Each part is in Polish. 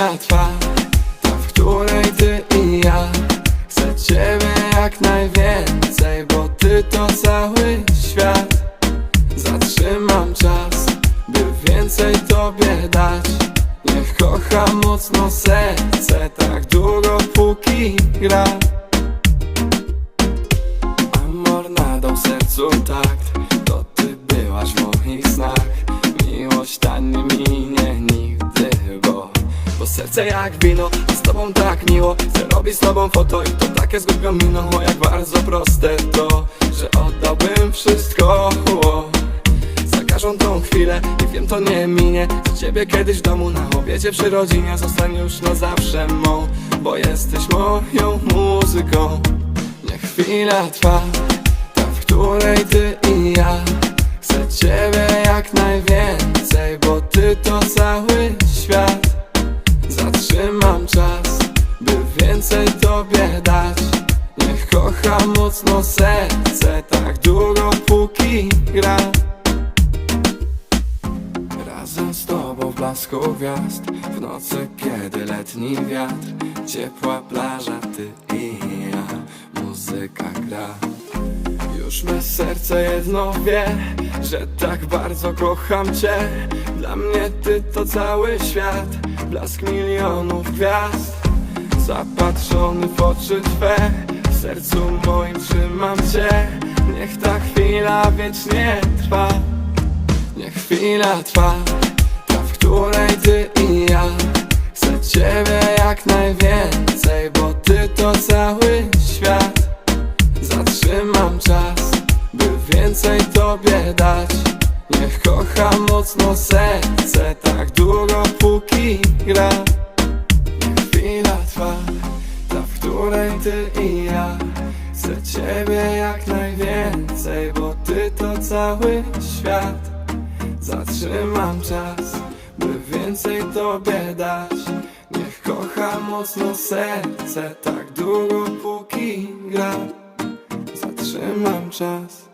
chwila trwa Ta, w której ty i ja. Chcę ciebie jak najwięcej Bo ty to cały świat. Zatrzymam czas By więcej tobie dać. Niech kocha mocno serce Tak długo póki gra tobą foto I to takie zgubią miną O jak bardzo proste to Że oddałbym wszystko Za każdą tą chwilę I wiem to nie minie. Za ciebie kiedyś w domu Na obiecie przy rodzinie Zostań już na zawsze mą Bo jesteś moją muzyką. Niech chwila trwa Ta, w której ty i ja. Chcę ciebie jak najwięcej Bo ty to cały serce jedno wie Że tak bardzo kocham cię. Dla mnie ty to cały świat Blask milionów gwiazd. Zapatrzony w oczy twe W sercu moim trzymam cię. Niech ta chwila wiecznie trwa Niech chwila trwa Ta, w której ty i ja. Chcę ciebie jak najwięcej czas, by więcej tobie dać. Niech kocha mocno serce, tak długo póki gra. Zatrzymam czas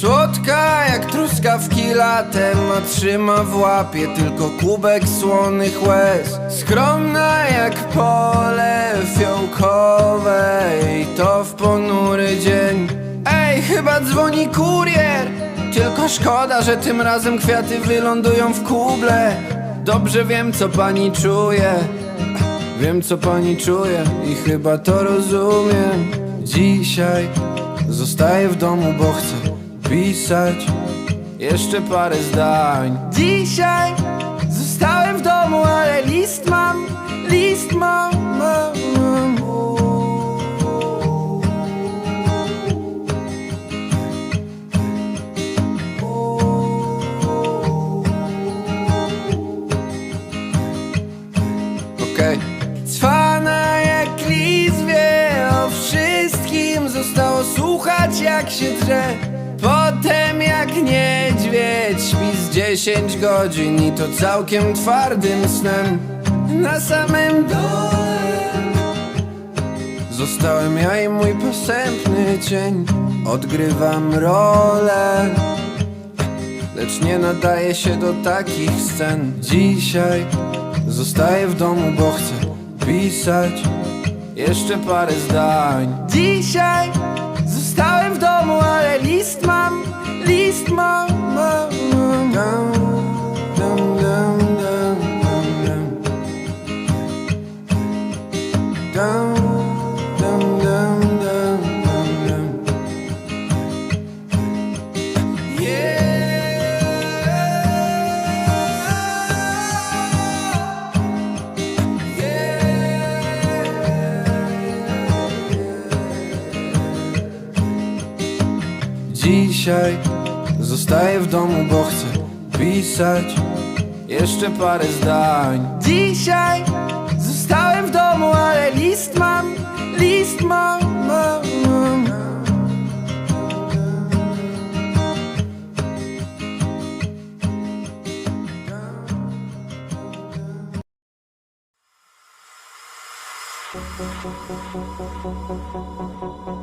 Słodka jak truskawki latem, a trzyma w łapie tylko kubek słonych łez. Skromna jak pole fiołkowe i to w ponury dzień. Ej, chyba dzwoni kurier, tylko szkoda, że tym razem kwiaty wylądują w kuble. Dobrze wiem, co pani czuje. Wiem co pani czuje i chyba to rozumiem Dzisiaj zostaję w domu, bo chcę pisać jeszcze parę zdań. Dzisiaj zostałem w domu, ale list mam, list mam, mam, mam. Okej. Cwana jak lis wie o wszystkim. Zostało słuchać jak się drze 10 godzin I to całkiem twardym snem. Na samym dole Zostałem ja i mój posępny cień. Odgrywam rolę Lecz nie nadaje się do takich scen. Dzisiaj zostaję w domu, bo chcę pisać jeszcze parę zdań. Dzisiaj domu, ale list mam, list mam, Zostaję w domu, bo chcę pisać jeszcze parę zdań Dzisiaj zostałem w domu, ale list mam, list mam, mam, mam. Thank